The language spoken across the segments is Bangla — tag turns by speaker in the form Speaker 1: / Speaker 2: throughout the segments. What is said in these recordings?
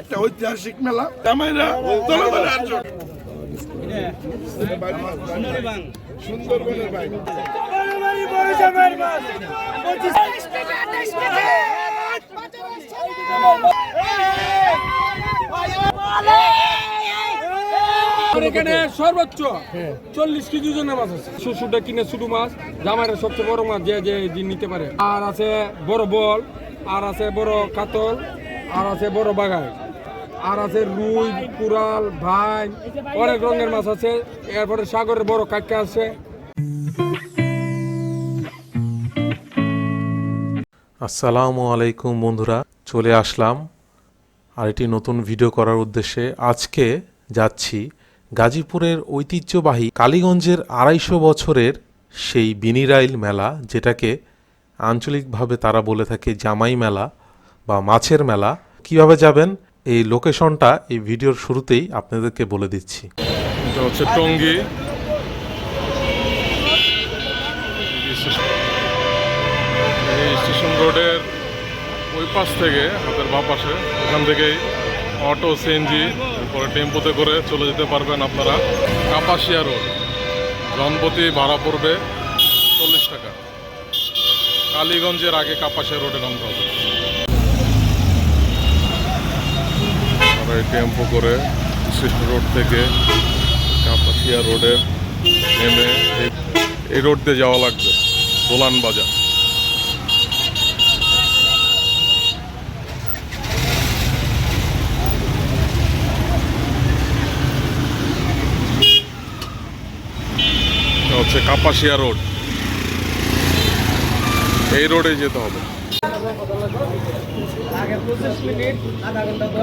Speaker 1: একটা ঐতিহাসিক মেলা। জামাইরা দলে আসুন সুন্দরবনের বাইরে।
Speaker 2: আর এখানে সর্বোচ্চ চল্লিশ কেজি ওজনের মাছ আছে। শ্বশুরটা কিনে ছোট মাছ জামাইরা সবচেয়ে বড় মাছ যে যে নিতে পারে। আর আছে বড় বল আর আছে বড় কাতল আর আছে বড় বাগাই। আর আছে রুই কুরাল ভাই অনেক রঙের মাছ আছে। এরপরে সাগরের বড় কাটকা আছে।
Speaker 3: আসসালামু আলাইকুম বন্ধুরা চলে আসলাম আরেকটি নতুন ভিডিও করার উদ্দেশ্যে। আজকে যাচ্ছি গাজীপুরের ঐতিহ্যবাহী কালীগঞ্জের আড়াইশো বছরের সেই বিনিরাইল মেলা, যেটাকে আঞ্চলিকভাবে তারা বলে থাকে জামাই মেলা বা মাছের মেলা। কীভাবে যাবেন? এই লোকেশনটা এই ভিডিওর শুরুতেই আপনাদেরকে বলে দিচ্ছি।
Speaker 4: টঙ্গী। স্টেশন রোডের ওই পাশ থেকে হাতের বাঁ পাশে ওখান থেকেই অটো সিএনজি পরে টেম্পোতে করে চলে যেতে পারবেন আপনারা। কাপাসিয়া রোড, জনপতি ভাড়া পড়বে চল্লিশ টাকা। কালীগঞ্জের আগে কাপাসিয়া রোডে নামতে হবে। টেম্পো করে স্টেশন রোড থেকে কাপাসিয়া রোডে নেমে এই রোড দিয়ে যাওয়া লাগবে দোলান বাজার হচ্ছে কাপাসিয়া রোড। এই রোডে যেতে হবে।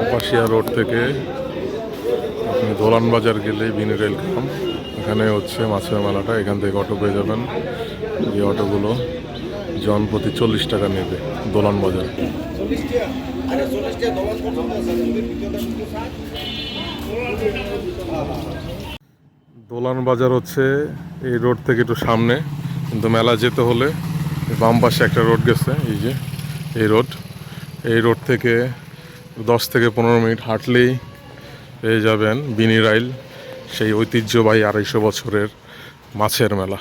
Speaker 4: কাপাসিয়া রোড থেকে আপনি দোলান বাজার গেলেই বিনি রেল গ্রাম এখানে হচ্ছে মাছের মেলাটা, এখান থেকে অটো পেয়ে যাবেন। যে অটোগুলো জনপ্রতি চল্লিশ টাকা নেবে দোলান বাজার। দোলান বাজার হচ্ছে এই রোড থেকে একটু সামনে, কিন্তু মেলা যেতে হলে বাম পাশে একটা রোড গেছে, এই যে, এই রোড। এই রোড থেকে দশ থেকে পনেরো মিনিট হাঁটলেই পেয়ে যাবেন বিনিরাইল সেই ঐতিহ্যবাহী আড়াইশো বছরের মাছের মেলা।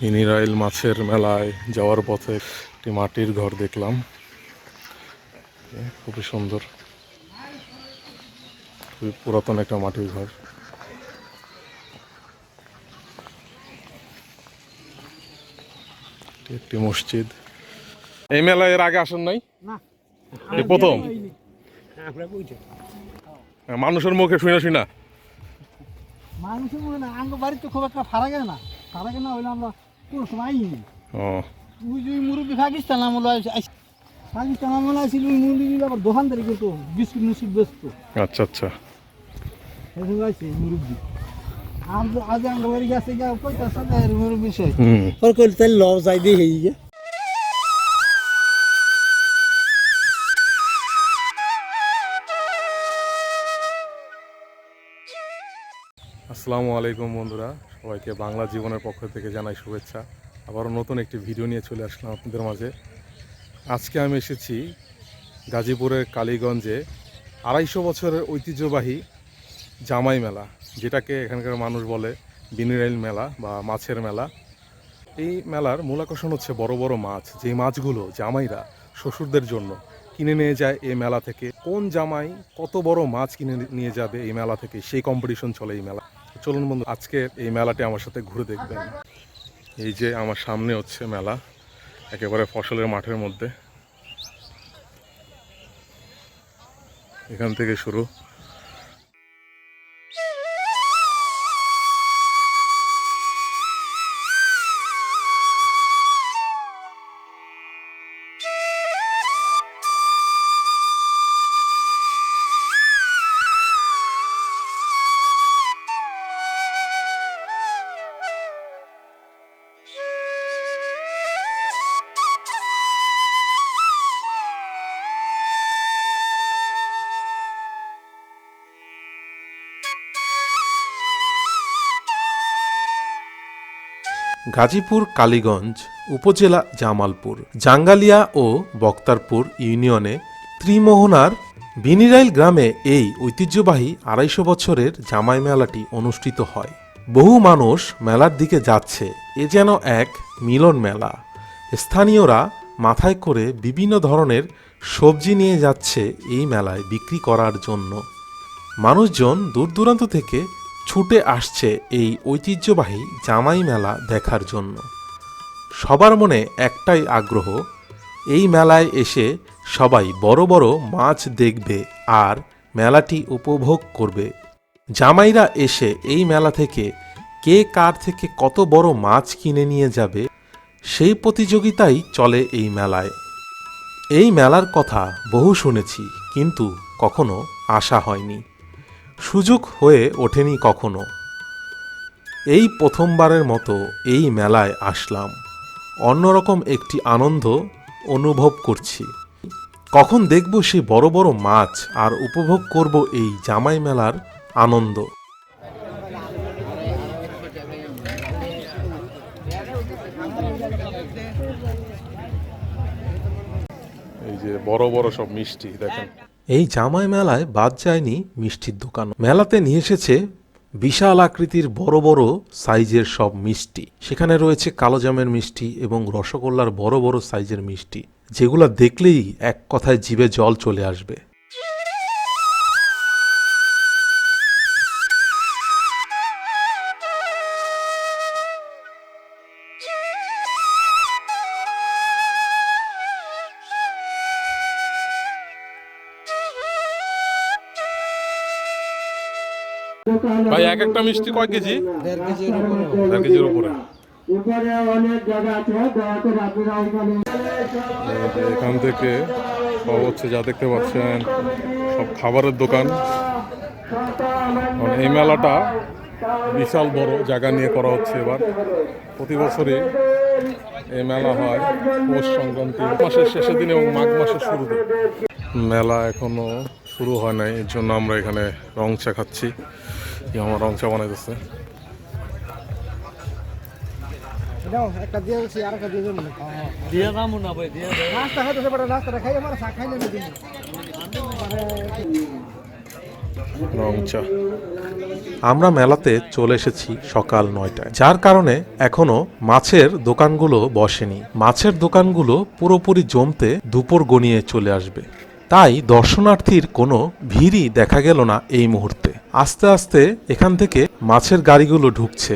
Speaker 4: বিনিরাইল মাছের মেলায় যাওয়ার পথে একটি মাটির ঘর দেখলাম। খুবই সুন্দর। খুবই পুরাতন একটা মাটির ঘর। একটি মসজিদ। এই মেলায় এর আগে আসেন নাই? প্রথম? হ্যাঁ, মানুষের মুখে শুনে শুনা
Speaker 5: মানুষের মনে না আঙ্গ বাড়ি তো খুব একটা ফারাক না। ফারাক না হইলে আমরা কোনো সময় আইনি
Speaker 3: ও।
Speaker 5: তুই যে মুরব্বী পাকিস্তান আমল পাকিস্তান আমল ওই মুরব্বী আবার দোকানদারি করতো বিস্কুট মিস্কুট বেচতো।
Speaker 3: আচ্ছা আচ্ছা। আসসালামু আলাইকুম বন্ধুরা সবাইকে বাংলা জীবনের পক্ষ থেকে জানাই শুভেচ্ছা। আবারও নতুন একটি ভিডিও নিয়ে চলে আসলাম আপনাদের মাঝে। আজকে আমি এসেছি গাজীপুরের কালীগঞ্জে। আড়াইশো বছরের ঐতিহ্যবাহী জামাই মেলা, যেটাকে এখানকার মানুষ বলে বিনিরাইল মেলা বা মাছের মেলা। এই মেলার মূল আকর্ষণ হচ্ছে বড় বড় মাছ যে মাছগুলো জামাইরা শ্বশুরদের জন্য কিনে নিয়ে যায় এই মেলা থেকে। কোন জামাই কত বড় মাছ কিনে নিয়ে যাবে এই মেলা থেকে, সেই কম্পিটিশন চলে এই মেলা। চলুন বন্ধু, আজকে এই মেলাটি আমার সাথে ঘুরে দেখবেন। এই যে আমার সামনে হচ্ছে মেলা, একেবারে ফসলের মাঠের মধ্যে। এখান থেকে শুরু। গাজীপুর, কালীগঞ্জ উপজেলা জামালপুর, জাঙ্গালিয়া ও বক্তারপুর ইউনিয়নে ত্রিমোহনার বিনিরাইল গ্রামে এই ঐতিহ্যবাহী আড়াইশো বছরের জামাই মেলাটি অনুষ্ঠিত হয়। বহু মানুষ মেলার দিকে যাচ্ছে। এ যেন এক মিলন মেলা। স্থানীয়রা মাথায় করে বিভিন্ন ধরনের সবজি নিয়ে যাচ্ছে এই মেলায় বিক্রি করার জন্য। মানুষজন দূর দূরান্ত থেকে ছুটে আসছে এই ঐতিহ্যবাহী জামাই মেলা দেখার জন্য। সবার মনে একটাই আগ্রহ, এই মেলায় এসে সবাই বড় বড় মাছ দেখবে আর মেলাটি উপভোগ করবে। জামাইরা এসে এই মেলা থেকে কে কার থেকে কত বড় মাছ কিনে নিয়ে যাবে, সেই প্রতিযোগিতাই চলে এই মেলায়। এই মেলার কথা বহু শুনেছি, কিন্তু কখনো আশা হয়নি। সুযোগ হয়ে ওঠেনি কখনো। এই প্রথমবারের মতো এই মেলায় আসলাম। অন্যরকম একটি আনন্দ অনুভব করছি। কখন দেখব সে বড় বড় মাছ আর উপভোগ করব এই জামাই মেলার আনন্দ।
Speaker 4: এই যে বড় বড় সব মিষ্টি, দেখেন।
Speaker 3: এই জামাই মেলায় বাদ যায়নি মিষ্টির দোকান মেলাতে নিয়ে এসেছে বিশাল আকৃতির বড় বড় সাইজের সব মিষ্টি। সেখানে রয়েছে কালো জামের মিষ্টি এবং রসগোল্লার বড় বড় সাইজের মিষ্টি, যেগুলো দেখলেই এক কথায় জিভে জল চলে আসবে।
Speaker 4: এক একটা মিষ্টি কয় কেজি? দেড় কেজির উপরে। এখান থেকে সব হচ্ছে যা দেখতে পাচ্ছেন সব খাবারের দোকান। মানে এই মেলাটা বিশাল বড় জায়গা নিয়ে করা হচ্ছে এবার। প্রতি বছরই এই মেলা হয় পৌষ সংক্রান্তি মাসের শেষের দিন এবং মাঘ মাসের শুরুতে। মেলা এখনও শুরু হয় নাই এর জন্য আমরা এখানে রং চা খাচ্ছি। আমার রং চা বানাইতেছে
Speaker 5: দাও একটা দিয়ে দিছি আর একটা দিয়ে দেবো দিয়ে দামু না ভাই দিয়ে নাস্তা খাইতেছে বড় নাস্তাটা খাই আমার চা খাই না
Speaker 4: রং চা।
Speaker 3: আমরা মেলাতে চলে এসেছি সকাল নয়টায়। যার কারণে এখনও মাছের দোকানগুলো বসেনি। মাছের দোকানগুলো পুরোপুরি জমতে দুপুর গনিয়ে চলে আসবে। তাই দর্শনার্থীর কোনো ভিড়ই দেখা গেল না এই মুহূর্তে। আস্তে আস্তে এখান থেকে মাছের গাড়িগুলো ঢুকছে।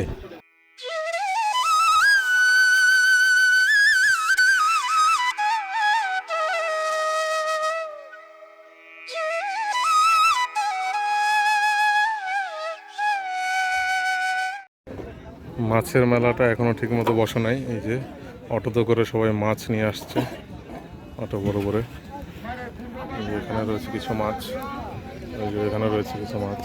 Speaker 4: মাছের মেলাটা এখনও ঠিক মতো বসে নাই। এই যে অটোতে করে সবাই মাছ নিয়ে আসছে। অটো বড় করে এখানে রয়েছে কিছু মাছ এখানে রয়েছে কিছু মাছ।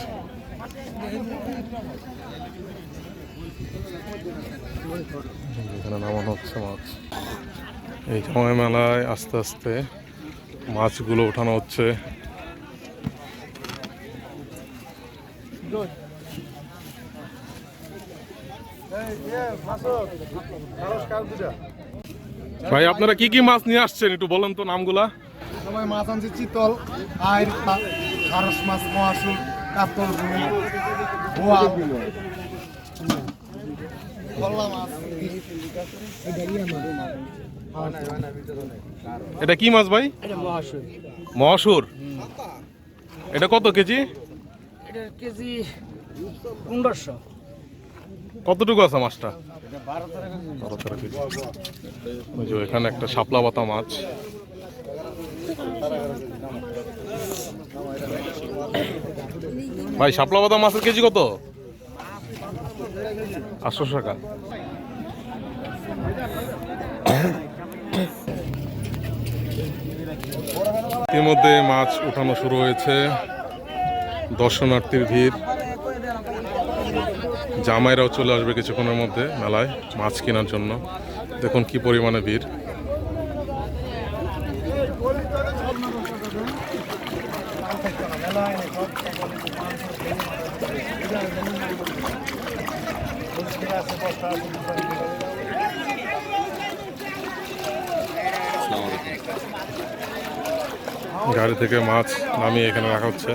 Speaker 4: এখানে নামানো হচ্ছে মাছ। এই সময় মেলায় আস্তে আস্তে মাছগুলো ওঠানো হচ্ছে। ভাই, আপনারা কি কি মাছ নিয়ে আসছেন? একটু বলেন তো নামগুলা।
Speaker 6: সময় মাছ আনছে চিতল আইর খারস মাছ মহাসুর কাতল মাছ।
Speaker 4: এটা কি মাছ ভাই? মহাসুর। এটা কত কেজি?
Speaker 5: কেজি পনেরোশো।
Speaker 4: কতটুকু আছে মাছটা? এখানে একটা শাপলা পাতা মাছ। ভাই, শাপলা পাতা মাছের কেজি কত? আটশো টাকা। ইতিমধ্যে মাছ উঠানো শুরু হয়েছে। দর্শনার্থীর ভিড়। জামাইরাও চলে আসবে কিছুক্ষণের মধ্যে মেলায় মাছ কেনার জন্য। দেখুন কি পরিমাণে ভিড় গাড়ি থেকে মাছ নামিয়ে এখানে রাখা হচ্ছে।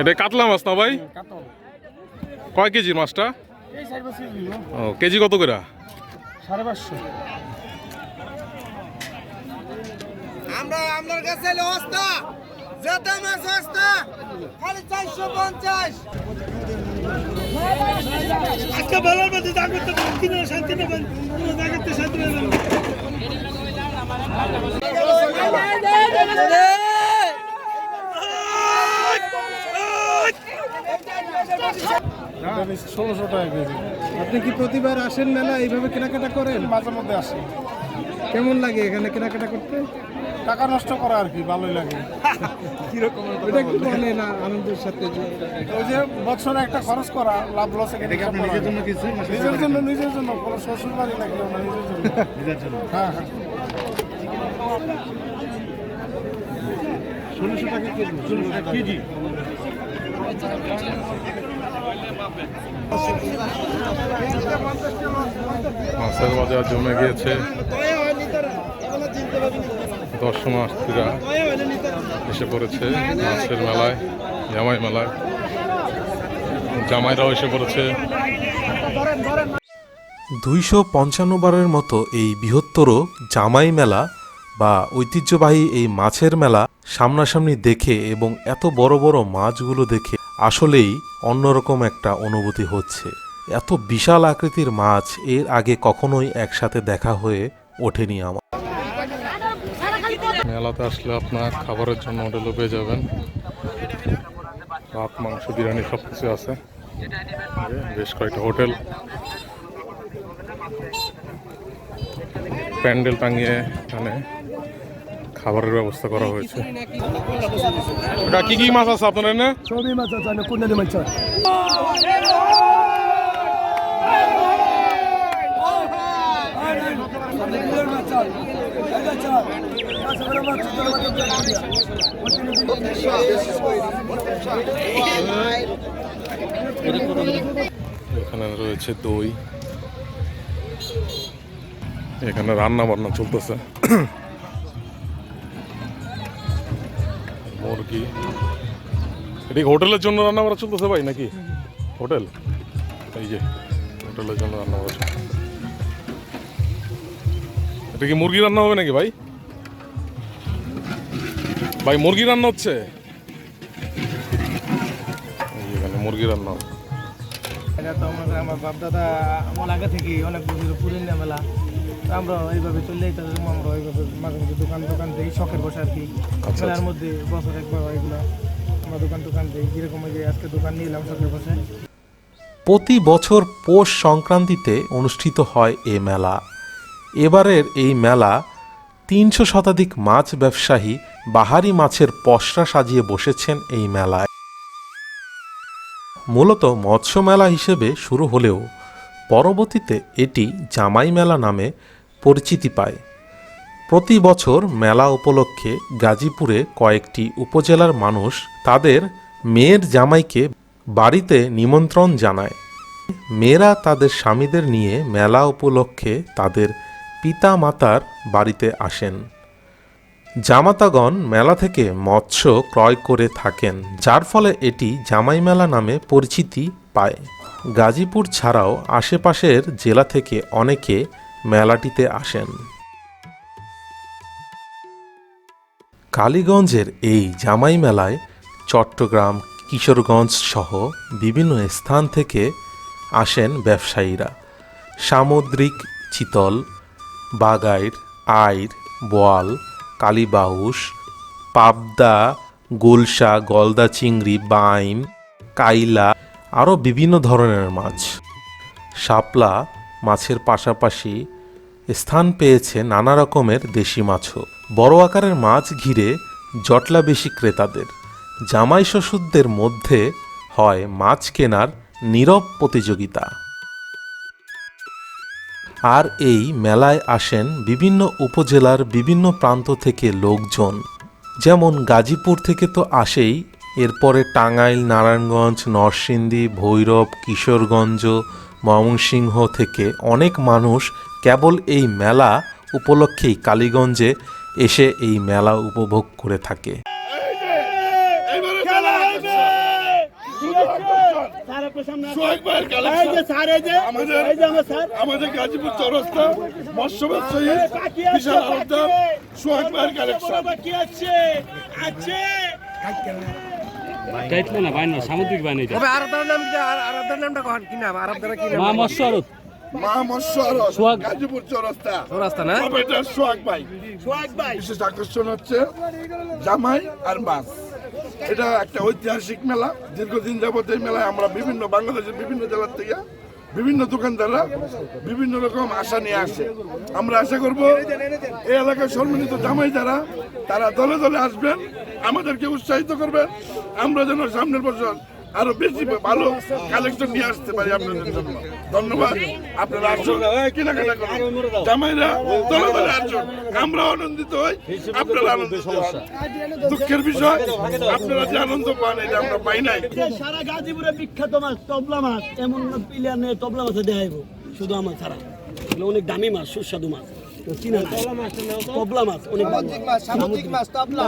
Speaker 4: এটা কাতলা মাছ না ভাই? কয় কেজি মাছটা? ও, কেজি কত করে?
Speaker 2: সাড়ে পাঁচশো
Speaker 5: আমরা আপনার কাছে অস্তা যেতে মাছ অস্তা খালি চারশো পঞ্চাশ। আজকে ভালোর মধ্যে যা করতে পারেন শান্তি নেবেন শান্তি নেবেন
Speaker 6: ষোলোশো টাকা কেজি।
Speaker 5: আপনি কি প্রতিবার আসেন মেলা এইভাবে কেনাকাটা করেন?
Speaker 6: মাঝে মধ্যে আসেন
Speaker 5: কেমন লাগে এখানে কেনাকাটা করতে?
Speaker 6: টাকা নষ্ট করা আর কি ভালোই লাগে।
Speaker 5: এটা একটু বলে না আনন্দের সাথে
Speaker 6: ওই যে বছরে একটা খরচ করা লাভ লস নিজের জন্য কিছু? নিজের জন্য নিজের জন্য কোনো শ্বশুর বাড়ি কেউ না নিজের জন্য। নিজের জন্য। হ্যাঁ হ্যাঁ। ষোলোশো টাকা কেজি ষোলোশো টাকা কেজি।
Speaker 4: মাছের বাজার জমে গিয়েছে। দর্শনার্থীরা এসে পড়েছে মাছের মেলায়, জামাই মেলায়। জামাইরাও এসে পড়েছে।
Speaker 3: দুইশো পঞ্চান্ন বারের মতো এই বৃহত্তর জামাই মেলা বা ঐতিহ্যবাহী এই মাছের মেলা সামনাসামনি দেখে এবং এত বড় বড় মাছগুলো দেখে আসলেই অন্যরকম একটা অনুভূতি হচ্ছে। এত বিশাল আকৃতির মাছ এর আগে কখনোই একসাথে দেখা হয়ে ওঠেনি আমার।
Speaker 4: মেলাতে আসলে আপনার খাবারের জন্য হোটেলও পেয়ে যাবেন। ভাত, মাংস, বিরিয়ানি সব কিছু আছে। বেশ কয়েকটা হোটেল। প্যান্ডেল টাঙিয়ে এখানে খাবারের ব্যবস্থা করা হয়েছে। কি কি মাছ আছে আপনার এনে
Speaker 6: মাছ আছে আমি কোন মাছ
Speaker 4: এখানে রয়েছে দই। এখানে রান্না বান্না চলতেছে। মুরগি। এটা হোটেলের জন্য রান্না করা চলতেছে ভাই নাকি? হোটেল? এই যে, হোটেলের জন্য রান্না করা। এটা কি মুরগি রান্না হবে নাকি ভাই? ভাই মুরগি রান্না হচ্ছে? এই মুরগি রান্না
Speaker 5: এটা তো আমার আমার বাপ আমার আগে থেকে অনেক বছর পুরনো মেলা তো আমরা এইভাবে চলে যাইতে আমরা ওইভাবে মাঝে মধ্যে দোকান দোকান দিই শখের বসে আর কি।
Speaker 4: আচ্ছা।
Speaker 5: মেলার মধ্যে বছর একবার এগুলো। আমরা দোকান দোকান দিই যেরকম ওই যে আজকে দোকান নিলাম শখের বসে।
Speaker 3: প্রতি বছর পৌষ সংক্রান্তিতে অনুষ্ঠিত হয় এ মেলা। এবারের এই মেলা তিনশো শতাধিক মাছ ব্যবসায়ী বাহারি মাছের পসরা সাজিয়ে বসেছেন এই মেলায়। মূলত মৎস্য মেলা হিসেবে শুরু হলেও পরবর্তীতে এটি জামাই মেলা নামে পরিচিতি পায়। প্রতি বছর মেলা উপলক্ষে গাজীপুরে কয়েকটি উপজেলার মানুষ তাদের মেয়ের জামাইকে বাড়িতে নিমন্ত্রণ জানায়। মেয়েরা তাদের স্বামীদের নিয়ে মেলা উপলক্ষে তাদের পিতা মাতার বাড়িতে আসেন। জামাতাগণ মেলা থেকে মৎস্য ক্রয় করে থাকেন, যার ফলে এটি জামাই মেলা নামে পরিচিতি পায়। গাজীপুর ছাড়াও আশেপাশের জেলা থেকে অনেকে মেলাটিতে আসেন। কালীগঞ্জের এই জামাই মেলায় চট্টগ্রাম, কিশোরগঞ্জ সহ বিভিন্ন স্থান থেকে আসেন ব্যবসায়ীরা। সামুদ্রিক চিতল, বাগাইর, আইর, বোয়াল কালীবাউস পাবদা গুলশা গলদা চিংড়ি, বাইম, কাইলা, আরও বিভিন্ন ধরনের মাছ। শাপলা মাছের পাশাপাশি স্থান পেয়েছে নানা রকমের দেশি মাছও। বড় আকারের মাছ ঘিরে জটলা বেশি ক্রেতাদের। জামাই শ্বশুরদের মধ্যে হয় মাছ কেনার নীরব প্রতিযোগিতা। আর এই মেলায় আসেন বিভিন্ন উপজেলার বিভিন্ন প্রান্ত থেকে লোকজন। যেমন গাজীপুর থেকে তো আসেই,
Speaker 7: এরপরে টাঙ্গাইল, নারায়ণগঞ্জ, নরসিংদী, ভৈরব, কিশোরগঞ্জ, ময়মনসিংহ থেকে অনেক মানুষ কেবল এই মেলা উপলক্ষেই কালীগঞ্জে এসে এই মেলা উপভোগ করে থাকে
Speaker 1: এইবারে খেলা হচ্ছে সোহাগ ভাইয়ের collection। আমাদের আমাদের গাজীপুর চৌরাস্তা মৎস্য ব্যবসায়ী বিশাল আলাদা সোহাগ ভাইয়ের কালেকশন।
Speaker 8: গাইতলো না বাইন সামুদ্রিক বাইন এটা।
Speaker 5: তবে আরাধার নাম কি আর আরাধার নামটা কখন কি নাম? আরাধার কি নাম?
Speaker 8: মা মৎস্য
Speaker 1: মা মৎস্য
Speaker 8: সোহাগ।
Speaker 1: গাজীপুর চৌরাস্তা।
Speaker 5: না?
Speaker 1: সোহাগ ভাই। সোহাগ ভাই। বিশেষ আকর্ষণ হচ্ছে জামাই আর মাছ। এটা একটা ঐতিহাসিক মেলা। দীর্ঘদিন যাবত এই মেলায় আমরা বিভিন্ন বাংলাদেশের বিভিন্ন জেলার থেকে বিভিন্ন দোকানদাররা বিভিন্ন রকম আশা নিয়ে আসে। আমরা আশা করব এই এলাকায় সম্মানিত জামাই যারা তারা দলে দলে আসবেন, আমাদেরকে উৎসাহিত করবেন। আমরা যেন সামনের বছর আরও বেশি ভালো কালেকশন নিয়ে আসতে পারি আপনাদের জন্য। ধন্যবাদ। আপনারা আসুন। কেনাকাটা করুন। জামাইরা দলে দলে আসুন। আমরা আনন্দিত হই। আপনারা আনন্দিত হন। দুঃখের বিষয় আপনারা যে আনন্দ পান এটা আমরা পাই নাই।
Speaker 9: সারা গাজীপুরে বিখ্যাত মাছ তবলা মাছ এমন প্লেয়ার নেই তবলা মাছে দেখাইব। শুধু আমার ছাড়া। অনেক দামি মাছ সুস্বাদু মাছ। চিনে না তবলা মাছ অনেক সামুদ্রিক মাছ তবলা।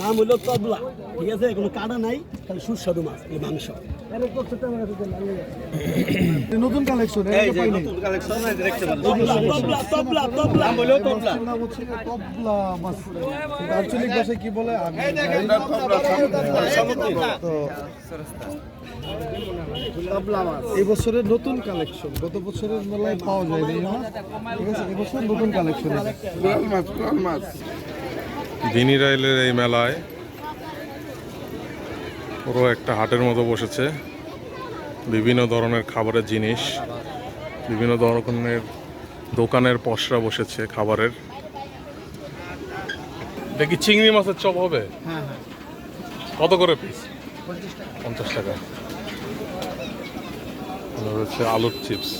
Speaker 9: নাম হলো তবলা। ঠিক আছে? কোনো কাটা নাই খালি সুস্বাদু মাছ এই
Speaker 6: নতুন কালেকশন
Speaker 9: তবলা তবলা তবলা তবলা
Speaker 6: নাম হচ্ছে তবলা মাছ আঞ্চলিক ভাষায় কি বলে? আমি এই বছরের নতুন কালেকশন গত বছরের মেলায় পাওয়া যায় এই মাছ ঠিক আছে এবছর নতুন কালেকশন
Speaker 4: বিনিরাইলের এই মেলায় পুরো একটা হাটের মতো বসেছে। বিভিন্ন ধরনের খাবারের জিনিস বিভিন্ন ধরনের দোকানের পশরা বসেছে খাবারের। দেখি চিংড়ি মাছের চপ হবে? কত করে পিস পঞ্চাশ টাকা। হচ্ছে আলুর চিপস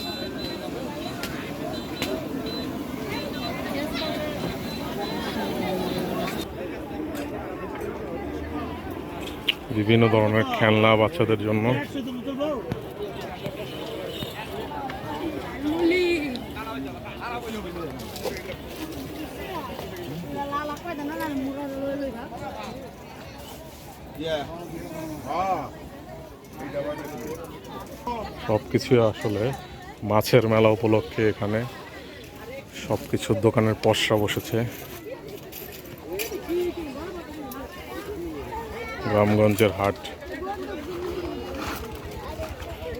Speaker 4: বিভিন্ন ধরনের খেলনা বাচ্চাদের জন্য। সব কিছুই আসলে মাছের মেলা উপলক্ষে এখানে। সব কিছুর দোকানের পসরা বসেছে। গ্রামগঞ্জের হাট।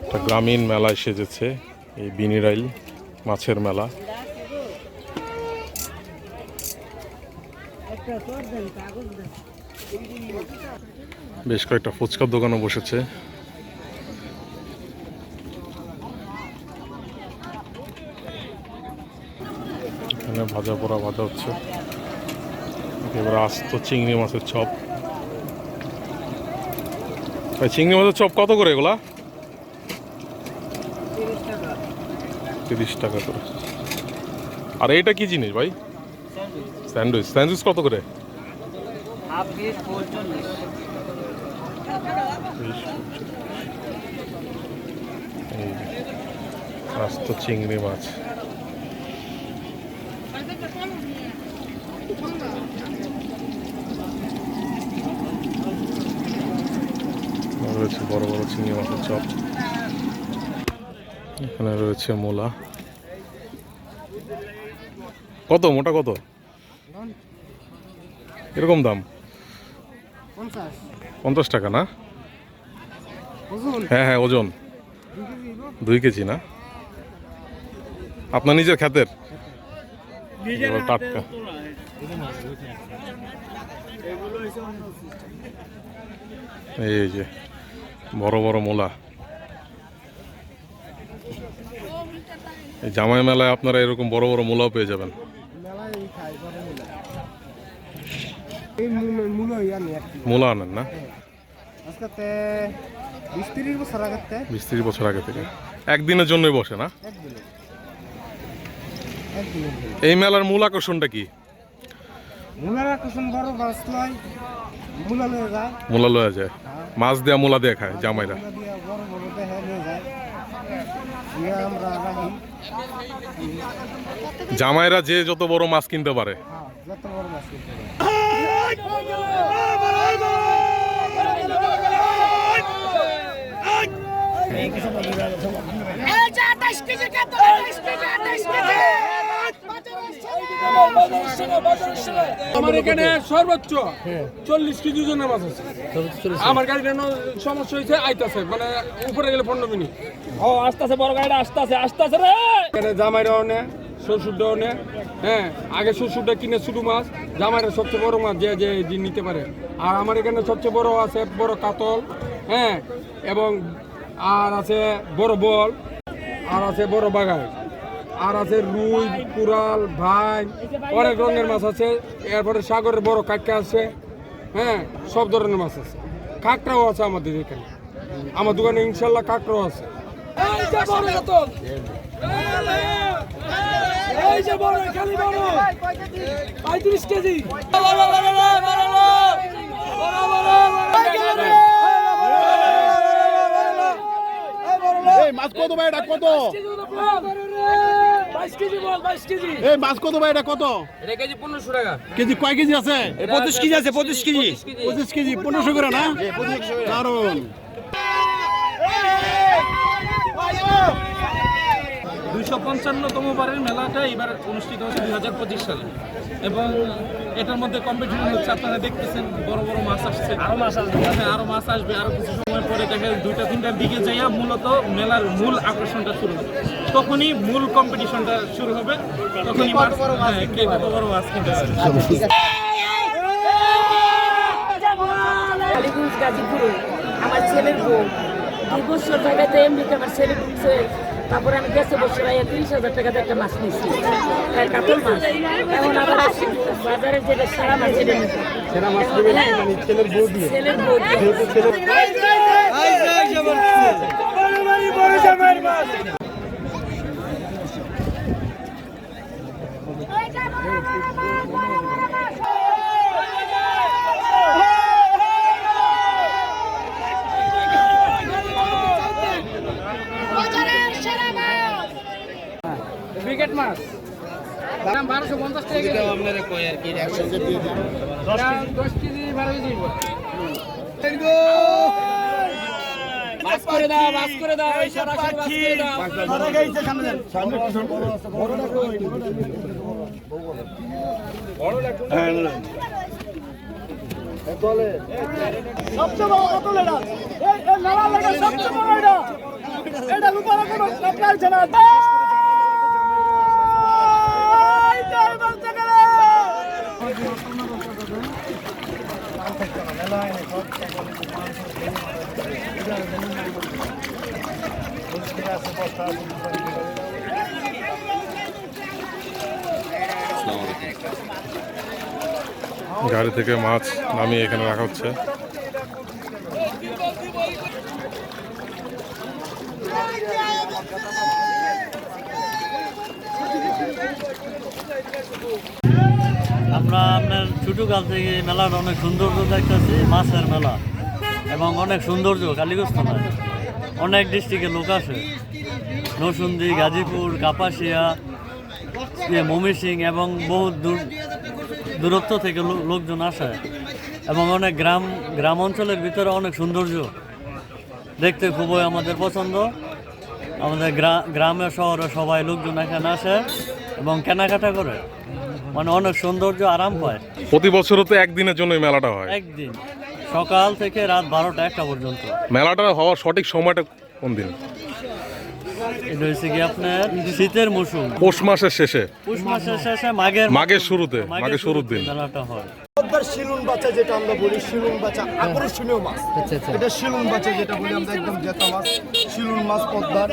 Speaker 4: একটা গ্রামীণ মেলায় সেজেছে এই বিনিরাইল মাছের মেলা। বেশ কয়েকটা ফুচকার দোকানও বসেছে। এখানে ভাজা পোড়া ভাজা হচ্ছে। এবার আস্ত চিংড়ি মাছের চপ। চিংড়ি মাছের চপ কত করে এগুলা? তিরিশ টাকা করে। আর এইটা কি জিনিস ভাই? স্যান্ডউইচ। স্যান্ডউইচ কত করে? আস্ত চিংড়ি মাছ। রয়েছে বড় বড় চিংড়ি মাছের চপ। এখানে রয়েছে মোলা। কত? মোটা কত? এরকম দাম? পঞ্চাশ। টাকা না? হ্যাঁ হ্যাঁ ওজন। দুই কেজি না? আপনার নিজের খ্যাতের? টাটকা। এই যে বড় বড় মোলা। এই জামাই মেলায় আপনারা এরকম বড় বড় মোলাও পেয়ে যাবেন।
Speaker 5: মূল
Speaker 4: আনেন না?
Speaker 5: বিশ তিরিশ বছর
Speaker 4: আগে থেকে। একদিনের জন্যই বসে না? এই মেলার মূল আকর্ষণটা কি
Speaker 5: মূলার আকর্ষণ বড় মাছ নয় মূলা লয়ে যায়।
Speaker 4: মোলা লয়া যায়।
Speaker 5: হ্যাঁ।
Speaker 4: মাছ দেয়া মূলা দিয়ে খায় জামাইরা। জামাইরা যে যত বড় মাছ কিনতে পারে।
Speaker 6: হ্যাঁ যত বড় মাছ কিনতে পারি।
Speaker 8: এই যে 28 কেজি কাতলা 28 কেজি 28 কেজি
Speaker 2: আমার এখানে সর্বোচ্চ চল্লিশ কেজি ওজনের মাছ আছে। আমার গাড়িটা সমস্যা হয়েছে আইতাছে মানে উপরে গেলে পনেরো মিনিট ও আসতেছে বড় গাড়িটা আসতেছে আসতেছে রে! এখানে জামাইরাও নে শ্বশুরটাও নে হ্যাঁ আগে শ্বশুরটা কিনে শুধু মাছ জামাইরা সবচেয়ে বড় মাছ যে যে দিন নিতে পারে। আর আমার এখানে সবচেয়ে বড় আছে বড় কাতল হ্যাঁ এবং আর আছে বড় বল আর আছে বড় বাগাই আর আছে রুই কুরাল ভাই অনেক রঙের মাছ আছে। এরপরে সাগরের বড় কাঁকড়া আছে হ্যাঁ সব ধরনের মাছ আছে। কাঁকড়াও আছে আমাদের এখানে। আমার দোকানে ইনশাল্লাহ কাঁকড়াও আছে। এই যে বড় খালি বড় পঁয়ত্রিশ কেজি।
Speaker 6: মাছ কত ভাই? এটা কত? এই মাছ কত ভাই এটা কত?
Speaker 2: কেজি পনেরোশো টাকা।
Speaker 6: কেজি কয় কেজি আছে?
Speaker 2: পঁচিশ কেজি আছে পঁচিশ কেজি।
Speaker 6: পঁচিশ কেজি। পনেরোশো করে না? কারণ
Speaker 5: দুইশো পঞ্চান্নতম বারের মেলাটা এবার অনুষ্ঠিত হচ্ছে দুই হাজার পঁচিশ সালে। এবং এটার মধ্যে কম্পিটিশন হচ্ছে আপনারা দেখতেছেন বড় বড় মাছ আসছে। আরও মাছ আসবে। হ্যাঁ আরও মাছ আসবে আরও কিছু সময় পরে দেখা দুইটা তিনটার দিকে যাইয়া মূলত মেলার মূল আকর্ষণটা শুরু হবে। তখনই মূল কম্পিটিশনটা শুরু হবে তখনই মাছ হ্যাঁ কে কত বড় মাছ কিনতে পারে
Speaker 8: গাজীপুরে আমার ছেলের বউ। দুই বছর টাকাতে এমনিতে আমার ছেলে তারপরে আমি গেছে বসে আইয়া তিরিশ হাজার টাকাতে একটা মাছ নিয়েছি কাতল মাছ এখন আবার আসি বাজারে যেটা সারা মাছ যেটা সেরা মাছ ছেলের বউ দিয়ে ছেলের বউ দিয়ে বাজারের সেরা মাছ
Speaker 2: ক্রিকেট মাছ দাম বারোশো পঞ্চাশ টাকা কেজি দাম দশ কেজি বারো কেজি বাস করে দাও করে দাও এই সরাসরি বাস করে দাও।
Speaker 6: সবচেয়ে বড় কাতল এটা। এই মেলা লাগা সবচেয়ে বড় এটা। এটা লুকানো কোনো কাতলা আছে না এই যে এই বলতে গেলে
Speaker 4: গাড়ি থেকে মাছ নামিয়ে এখানে রাখা হচ্ছে।
Speaker 10: আমরা আপনার ছোটোকাল থেকে এই মেলার অনেক সৌন্দর্য দেখতেছি মাছের মেলা। এবং অনেক সৌন্দর্য, কালীগঞ্জ অনেক ডিস্ট্রিক্টের লোক আসে। নরসুন্দি গাজীপুর কাপাসিয়া ময়মনসিং এবং বহু দূর দূরত্ব থেকে লোকজন আসে। এবং অনেক গ্রাম গ্রাম অঞ্চলের ভিতরে অনেক সৌন্দর্য। দেখতে খুবই আমাদের পছন্দ। আমাদের গ্রা- গ্রামে শহরে সবাই লোকজন এখানে আসে এবং কেনাকাটা করে। মানে অনেক সৌন্দর্য আরাম পায়।
Speaker 4: প্রতি বছরও তো একদিনের জন্য মেলাটা হয়।
Speaker 10: একদিন। সকাল থেকে রাত বারোটা একটা পর্যন্ত।
Speaker 4: মেলাটা হওয়ার সঠিক সময়টা কোন দিন?
Speaker 10: এটা হচ্ছে কি আপনার শীতের মৌসুম।
Speaker 4: পৌষ মাসের শেষে।
Speaker 10: পৌষ মাসের শেষে মাঘের
Speaker 4: মাঘের শুরুতে, মাঘের শুরুর দিন।
Speaker 10: মেলাটা হয়।
Speaker 6: পদ্মার শিলুন বাচ্চা যেটা আমরা বলি শিলুন বাচ্চা আকর্ষণীয় মাছ। এটা শিলুন বাচ্চা যেটা বলি আমরা একদম জেতা মাছ শিলুন মাছ পদ্মার।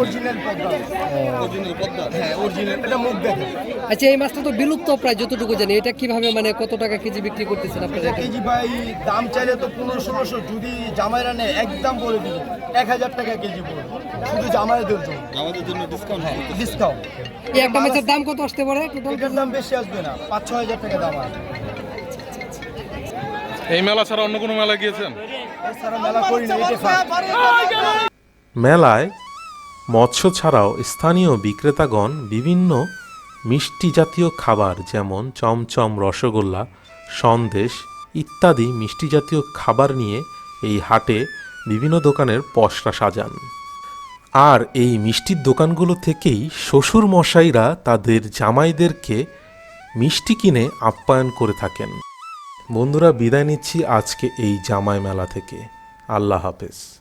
Speaker 6: অরিজিনাল পদ্মা অরিজিনাল পদ্মা হ্যাঁ অরিজিনাল এটা মুখ দেখে
Speaker 11: আচ্ছা এই মাছটা তো বিলুপ্ত প্রায় যতটুকু জানি। এটা কীভাবে মানে কত টাকা কেজি বিক্রি করতেছেন আপনারা
Speaker 6: কেজি ভাই দাম চাইলে তো পনেরো ষোলোশো। যদি জামাইরা নেয় একদম বলে দিব। এক হাজার টাকা কেজি পড়বে শুধু জামাইদের জন্য। আমাদের জন্য ডিসকাউন্ট ডিসকাউন্ট
Speaker 11: এই একটা মাছের দাম কত আসতে পারে টোটাল
Speaker 6: দাম বেশি আসবে না। পাঁচ ছ হাজার দাম
Speaker 4: এই মেলা ছাড়া অন্য কোনো মেলা গিয়েছেন?
Speaker 6: এছাড়া মেলা করি না এটা ফার্স্ট।
Speaker 3: মেলায় মৎস্য ছাড়াও স্থানীয় বিক্রেতাগণ বিভিন্ন মিষ্টি জাতীয় খাবার যেমন চমচম রসগোল্লা সন্দেশ ইত্যাদি মিষ্টি জাতীয় খাবার নিয়ে এই হাটে বিভিন্ন দোকানের পশরা সাজান। আর এই মিষ্টির দোকানগুলো থেকেই শ্বশুর মশাইরা তাদের জামাইদেরকে মিষ্টি কিনে আপ্যায়ন করে থাকেন। বন্ধুরা, বিদায় নিচ্ছি আজকে এই জামাই মেলা থেকে। আল্লাহ হাফেজ।